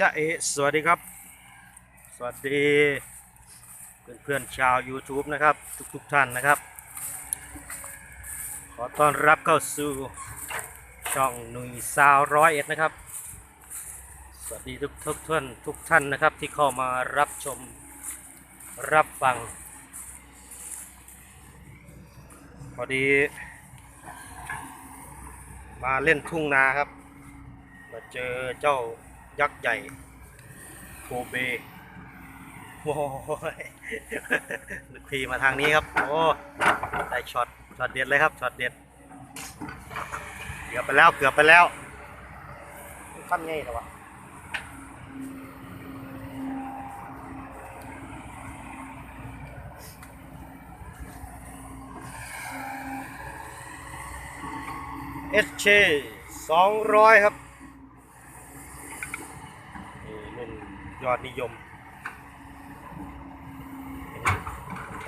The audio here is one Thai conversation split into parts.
จ้าเอสวัสดีครับ สวัสดีเพื่อนๆชาว YouTube นะครับ ทุกๆท่านนะครับ ขอต้อนรับเข้าสู่ช่องหนุ่ยซาวร้อยเอ็ดนะครับ สวัสดีทุกทุกท่านทุกท่านนะครับที่เข้ามารับชมรับฟัง พอดี มาเล่นทุ่งนาครับ มาเจอเจ้า ยักษ์ใหญ่โคเบโอ้ยนึกพีมาทางนี้ครับ โอ้ได้ช็อตช็อตเด็ดเลยครับช็อตเด็ดเกือบไปแล้วเกือบไปแล้วขั้นง่ายแต่วะเอสเชสองร้อยครับ นี่รุ่น ยอดนิยม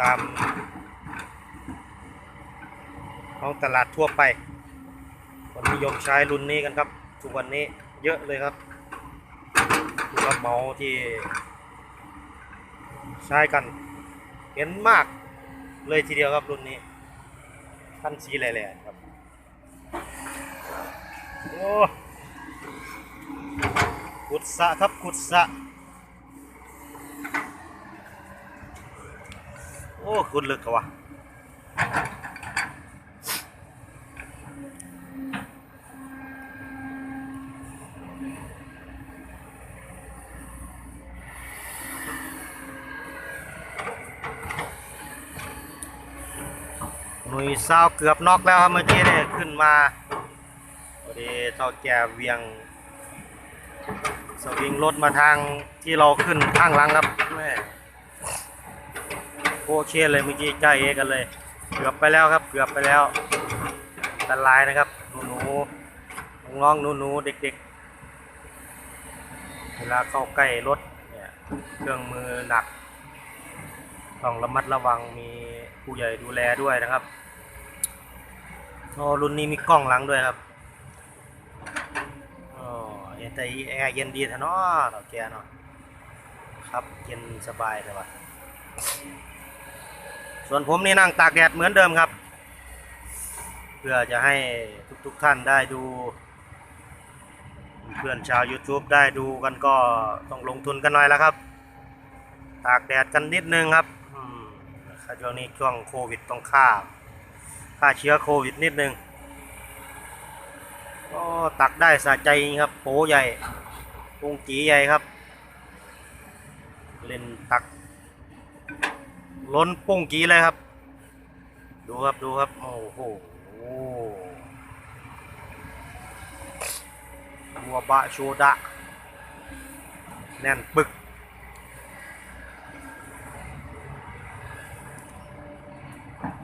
ตามท้องตลาดทั่วไป คนนิยมใช้รุ่นนี้กันครับ ทุกวันนี้เยอะเลยครับผู้รับเหมาที่ ใช้กัน เห็นมากเลยทีเดียวครับรุ่นนี้ขั้นสีแหล่ๆครับโอ้ขุดสะครับขุดสะ โอ้ขุดลึกกว่ะหนุ่ยซาเกือบน็อกแล้วครับเมื่อกี้เนี่ยขึ้นมาพอดีเท่าแก่เวียงสวิงรถมาทางที่เราขึ้นข้างหลังครับ โคเชเลยเมื่อกี้ใจเอกันเลย เกือบไปแล้วครับ เกือบไปแล้วอันตรายนะครับหนูหนูน้องหนูหนูๆเด็กๆ เวลาเข้าใกล้รถเนี่ยเครื่องมือหนัก ต้องระมัดระวังมีผู้ใหญ่ดูแลด้วยนะครับโอ้รุ่นนี้มีกล้องหลังด้วยครับออเย็นแต่แอร์เย็นดีแท้เนาะเราแกเนาะครับเย็นสบายเลยว่ะ ส่วนผมนี่นั่งตากแดดเหมือนเดิมครับ เพื่อจะให้ทุกๆท่านได้ดู เพื่อนชาว YouTube ได้ดูกันก็ต้องลงทุนกันหน่อยแล้วครับ ตากแดดกันนิดนึงครับช่วงนี้ช่วงโควิดต้องฆ่าฆ่าเชื้อโควิดนิดนึงก็ตักได้สะใจครับโปใหญ่ปุงจีใหญ่ครับ เล่นตัก ล้นปุ้งกีเลยครับ ดูครับดูครับ โอ้โหบัวบะโชดะ แน่นปึก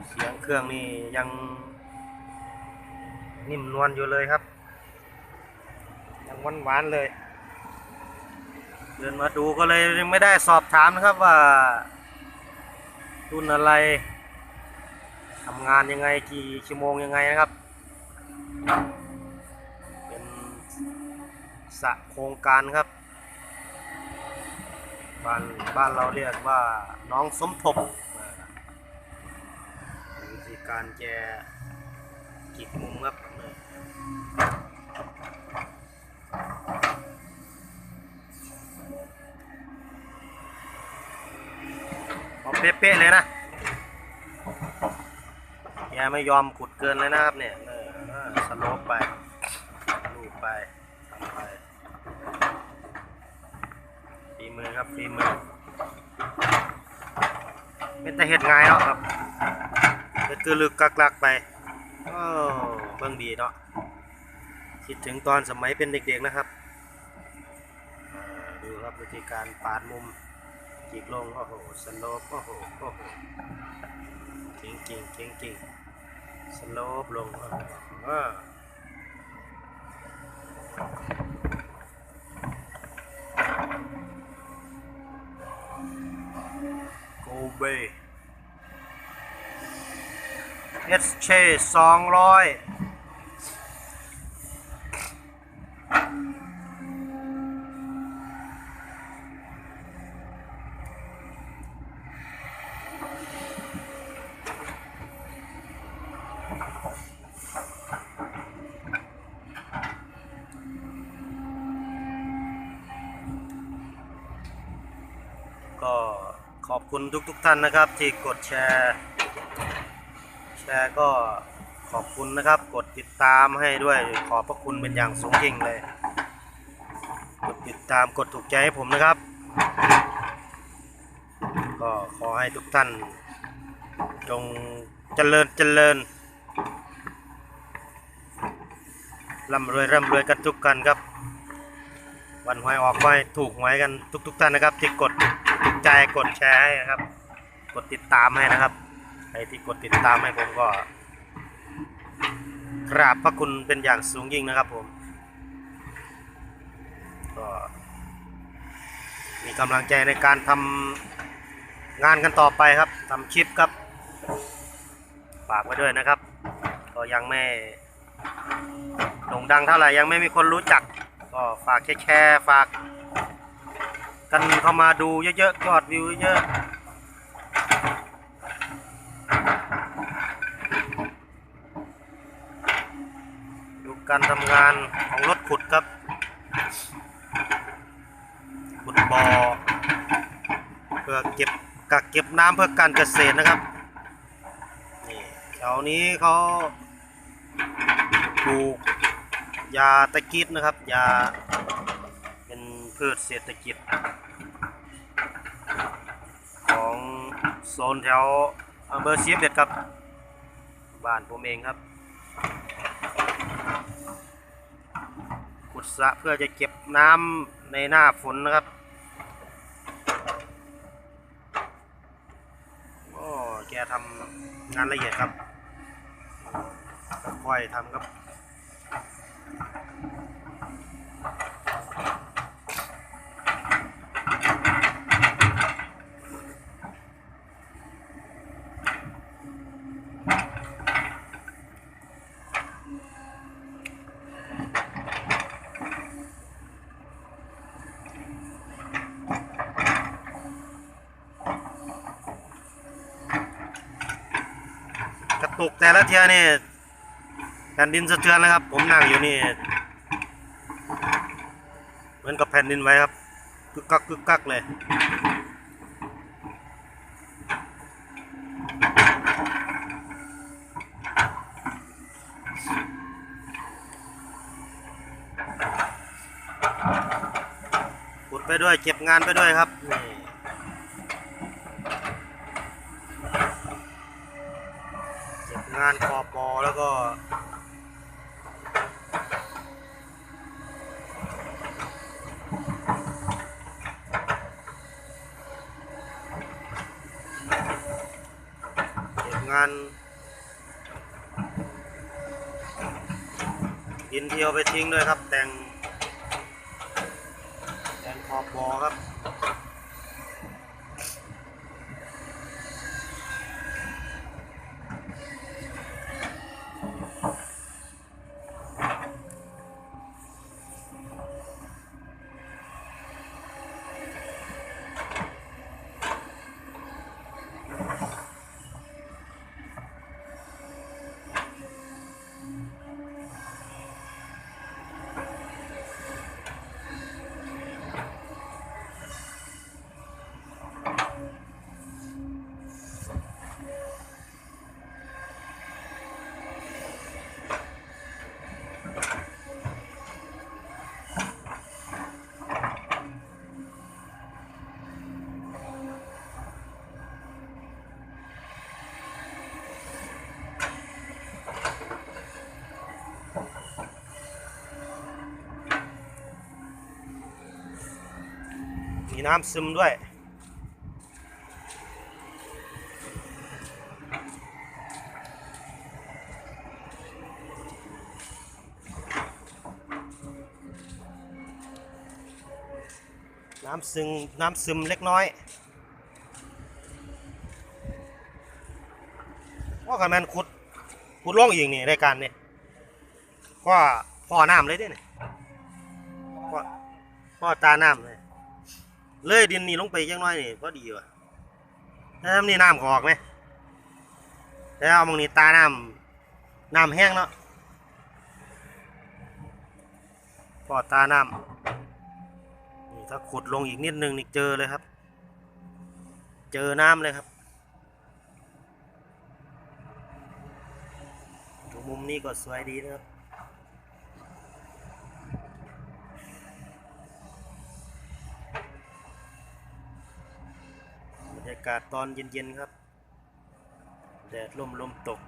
เสียงเครื่องนี่ยังนิ่มนวลอยู่เลยครับ ยังหวานหวานเลย เดินมาดูก็เลยยังไม่ได้สอบถามนะครับว่า รุ่นอะไรทำงานยังไงกี่ชั่วโมงยังไงนะครับ เป็นสะโครงการครับ บ้านบ้านเราเรียกว่าน้องสมทบวิธีการแกกิดมุมครับ เป๊ะๆเลยนะแกไม่ยอมขุดเกินเลยนะครับเนี่ยสโลปไปลูบไปทำไปฝีมือครับฝีมือเป็นแต่เห็ดง่ายเนาะครับเห็ดคือลึกกักๆไปโอ้เบิ่งดีเนาะคิดถึงตอนสมัยเป็นเด็กๆนะครับดูครับวิธีการปาดมุม จีกลงโอ้โหสโลปโอ้โหโอ้โหเก่งจริงเก่งจริงสโลปลงอ่าโกเบเอสเชสองร้อย คุณทุกๆท่านนะครับ ที่กดแชร์ แชร์ก็ขอบคุณนะครับ กดติดตามให้ด้วย ขอบพระคุณเป็นอย่างสูงยิ่งเลย กดติดตามกดถูกใจให้ผมนะครับ ก็ขอให้ทุกท่าน จงเจริญเจริญร่ำรวยร่ำรวยกันทุกกันครับ วันหวยออกก็ให้ถูกหวยกันทุก ๆ ท่านนะครับที่กด ใจกดแชร์ให้นะครับ กดติดตามให้นะครับใครที่กดติดตามให้ผมก็กราบพระคุณเป็นอย่างสูงยิ่งนะครับผมก็มีกำลังใจในการทำงานกันต่อไปครับทำคลิปครับฝากไว้ด้วยนะครับ ก็ยังไม่โด่งดังเท่าไหร่ยังไม่มีคนรู้จัก ก็ฝากแชร์ฝาก กันเข้ามาดูเยอะๆยอดวิวเยอะๆดูการทำงานของรถขุดครับ ขุดบ่อเพื่อเก็บกักเก็บน้ำเพื่อการเกษตรนะครับนี่แถวนี้เขาปลูกยาตะกิดนะครับยา พืชเศรษฐกิจ ของโซนแถวอำเภอเชียเด็ดครับ บ้านผมเองครับ ขุดสระเพื่อจะเก็บน้ำในหน้าฝนนะครับโอ้แกทำงานละเอียดครับค่อยทำครับ ตุกแต่ละเทียนี่แผ่นดินสะเทือนนะครับ ผมนั่งอยู่นี่ เหมือนกับแผ่นดินไหวครับกึกกักกึกกักเลยขุดไปด้วยเก็บงานไปด้วยครับนี่เก็บ งานคอปอแล้วก็ เก็บงานดินเที่เอาไปทิ้งด้วยครับ แต่งแอนขอบบอครับ น้ำซึมด้วย น้ำซึมน้ำซึมเล็กน้อยว่ากันแมนขุดขุดล่องอีกนี่รายการเนี่ยก็พ่อน้ำเลยเด้เนี่ยพ่อพ่อตาน้ำเลย เลยดินนี่ลงไปยังน้อยนี่พอดีว่ะน้ำนี่น้ำกออกไหมแล้วเอามองนี่ตาน้ำน้ำแห้งเนาะพอดตาน้ำนี่ถ้าขุดลงอีกนิดนึงนี่เจอเลยครับ เจอน้ำเลยครับมุมนี้ก็สวยดีนะครับ บรรยากาศตอนเย็นๆครับ แดดลมลมตก